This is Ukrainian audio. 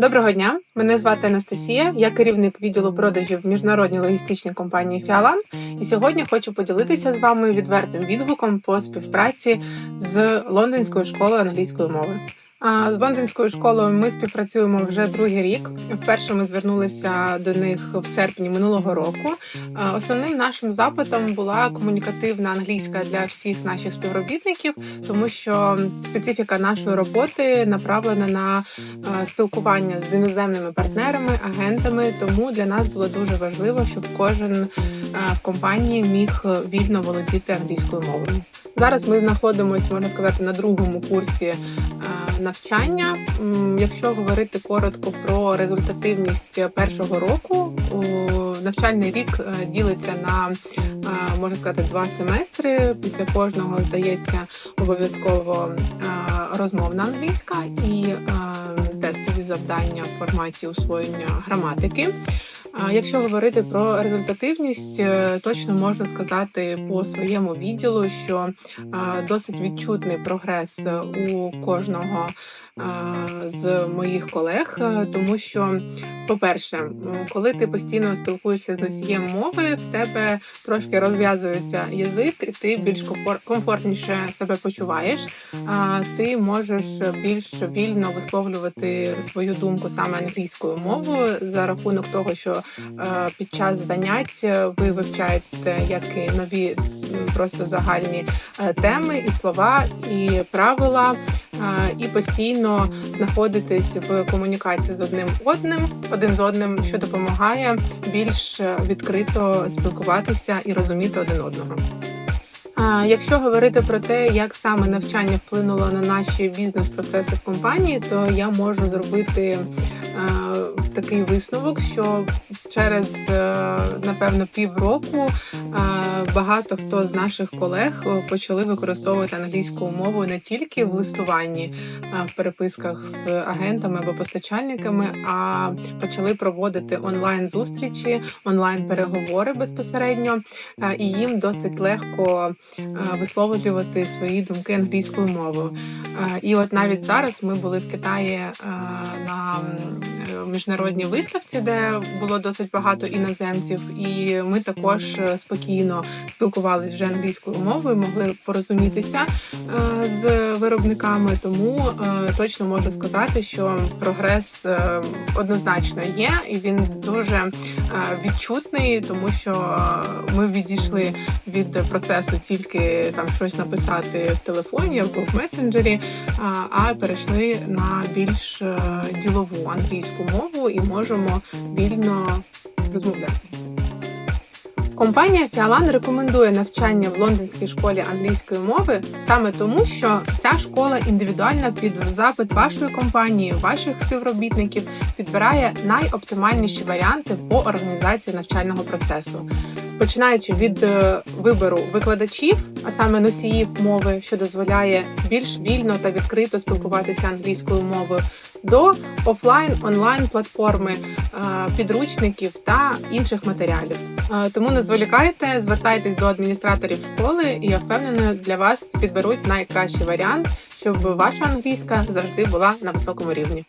Доброго дня, мене звати Анастасія. Я керівник відділу продажів міжнародній логістичній компанії Фіалан. І сьогодні хочу поділитися з вами відвертим відгуком по співпраці з лондонською школою англійської мови. З лондонською школою ми співпрацюємо вже другий рік. Вперше ми звернулися до них в серпні минулого року. Основним нашим запитом була комунікативна англійська для всіх наших співробітників, тому що специфіка нашої роботи направлена на спілкування з іноземними партнерами, агентами. Тому для нас було дуже важливо, щоб кожен в компанії міг вільно володіти англійською мовою. Зараз ми знаходимося, можна сказати, на другому курсі навчання. Якщо говорити коротко про результативність першого року, навчальний рік е, ділиться на можна сказати два семестри. Після кожного здається обов'язково розмовна англійська і тестові завдання в форматі усвоєння граматики. Якщо говорити про результативність, е, точно можу сказати по своєму відділу, що досить відчутний прогрес у кожного з моїх колег, е, тому що, по-перше, коли ти постійно спілкуєшся з носієм мови, в тебе трошки розв'язується язик, і ти більш комфор- комфортніше себе почуваєш. Ти можеш більш вільно висловлювати свою думку саме англійською мовою за рахунок того, що е, під час занять е, ви вивчаєте як нові просто загальні теми і слова, і правила, і постійно знаходитись в комунікації з одним одним, один з одним, що допомагає більш відкрито спілкуватися і розуміти один одного. Якщо говорити про те, як саме навчання вплинуло на наші бізнес-процеси в компанії, то я можу зробити такий висновок, що через е, напевно півроку е, багато хто з наших колег е, почали використовувати англійську мову не тільки в листуванні, в переписках з агентами або постачальниками, а почали проводити онлайн зустрічі, онлайн переговори безпосередньо, і їм досить легко висловлювати свої думки англійською мовою. І от навіть зараз ми були в Китаї на міжнародній виставці, де було досить багато іноземців, і ми також е, спокійно спілкувалися вже англійською мовою, могли порозумітися е, з виробниками. Тому е, точно можу сказати, що прогрес однозначно є, і він дуже відчутний, тому що ми відійшли від процесу тільки там щось написати в телефоні або в месенджері, а, перейшли на більш ділову англійську мову і можемо вільно розмовляти. Компанія Фіалан рекомендує навчання в лондонській школі англійської мови саме тому, що ця школа індивідуальна під запит вашої компанії, ваших співробітників підбирає найоптимальніші варіанти по організації навчального процесу. Починаючи від е, вибору викладачів, а саме носіїв мови, що дозволяє більш вільно та відкрито спілкуватися англійською мовою, до офлайн онлайн платформи, е, підручників та інших матеріалів. Е, Тому не зволікайте, звертайтесь до адміністраторів школи, і я впевнена, для вас підберуть найкращий варіант, щоб ваша англійська завжди була на високому рівні.